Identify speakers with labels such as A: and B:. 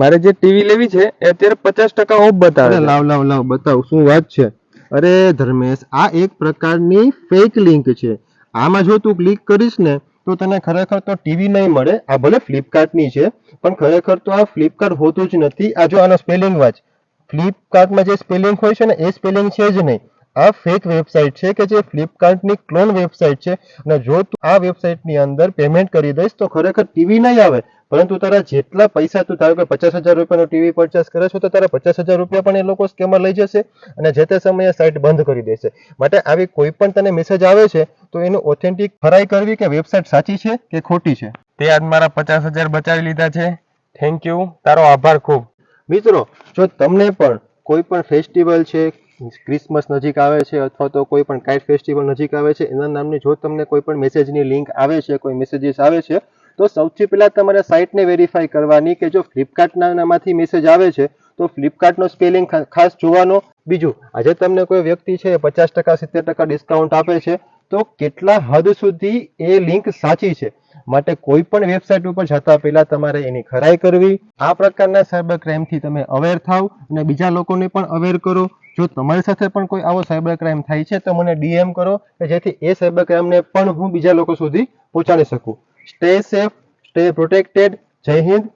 A: મારે જે ટીવી લેવી છે એ અત્યારે પચાસ ટકા ઓફ બતાવે
B: લાવ લાવ લાવ બતાવ શું વાત છે? અરે ધર્મેશ આ એક પ્રકારની ફેક લિંક છે. આમાં જો તું ક્લિક કરીશ ને તો તને ખરેખર તો ટીવી નહીં મળે. આ ભલે ફ્લિપકાર્ટની છે પણ ખરેખર તો આ ફ્લિપકાર્ટ હોતું જ નથી. આ જો આનો સ્પેલિંગ વાંચ ફ્લિપકાર્ટમાં જે સ્પેલિંગ હોય છે ને એ સ્પેલિંગ છે જ નહીં. આ ફેક વેબસાઇટ છે કે જે ફ્લિપકાર્ટની ક્લોન વેબસાઇટ છે? અને જો તું આ વેબસાઇટની અંદર પેમેન્ટ કરી દઈશ તો ખરેખર ટીવી નહીં આવે. પરંતુ તારા જેટલા પૈસા તું ધારો કે પચાસ હજાર રૂપિયાનો ટીવી પરચેસ કરે છો, તો તારા પચાસ હજાર રૂપિયા પણ એ લોકો સ્કેમર લઈ જશે અને જે તે સમયે સાઇટ બંધ કરી દેશે. માટે આવી કોઈ પણ તને મેસેજ આવે છે, તો એનું ઓથેન્ટિક ખરાઈ કરવી કે વેબસાઇટ સાચી છે કે ખોટી છે?
A: તે આજ મારા પચાસ હજાર બચાવી લીધા છે. થેન્ક યુ તારો આભાર ખૂબ.
B: મિત્રો, જો તમને પણ કોઈ પણ ફેસ્ટિવલ છે ક્રિસમસ નજીક આવે છે અથવા તો કોઈ પણ કાઇટ ફેસ્ટિવલ નજીક આવે છે, એના નામની જો તમને કોઈ પણ મેસેજની લિંક આવે છે, કોઈ મેસેજીસ આવે છે તો સૌથી પહેલાં તમારે સાઇટને વેરીફાઈ કરવાની કે જો ફ્લિપકાર્ટના નામાંથી મેસેજ આવે છે, તો ફ્લિપકાર્ટનો સ્પેલિંગ ખાસ જોવાનો. બીજું, આજે તમને કોઈ વ્યક્તિ છે પચાસ ટકા, સિત્તેર ટકા ડિસ્કાઉન્ટ આપે છે, તો કેટલા હદ સુધી એ લિંક સાચી છે? માટે કોઈ પણ વેબસાઇટ ઉપર જતા પહેલા તમારે એની ખરાઈ કરવી. આ પ્રકારના સાયબર ક્રાઇમથી તમે અવેર થાવ અને બીજા લોકોને પણ અવેર કરો. જો તમારી સાથે પણ કોઈ આવો સાયબર ક્રાઇમ થાય છે, તો મને ડીએમ કરો કે જેથી એ સાયબર ક્રાઇમને પણ હું બીજા લોકો સુધી પહોંચાડી શકું. stay safe stay protected. Jai hind.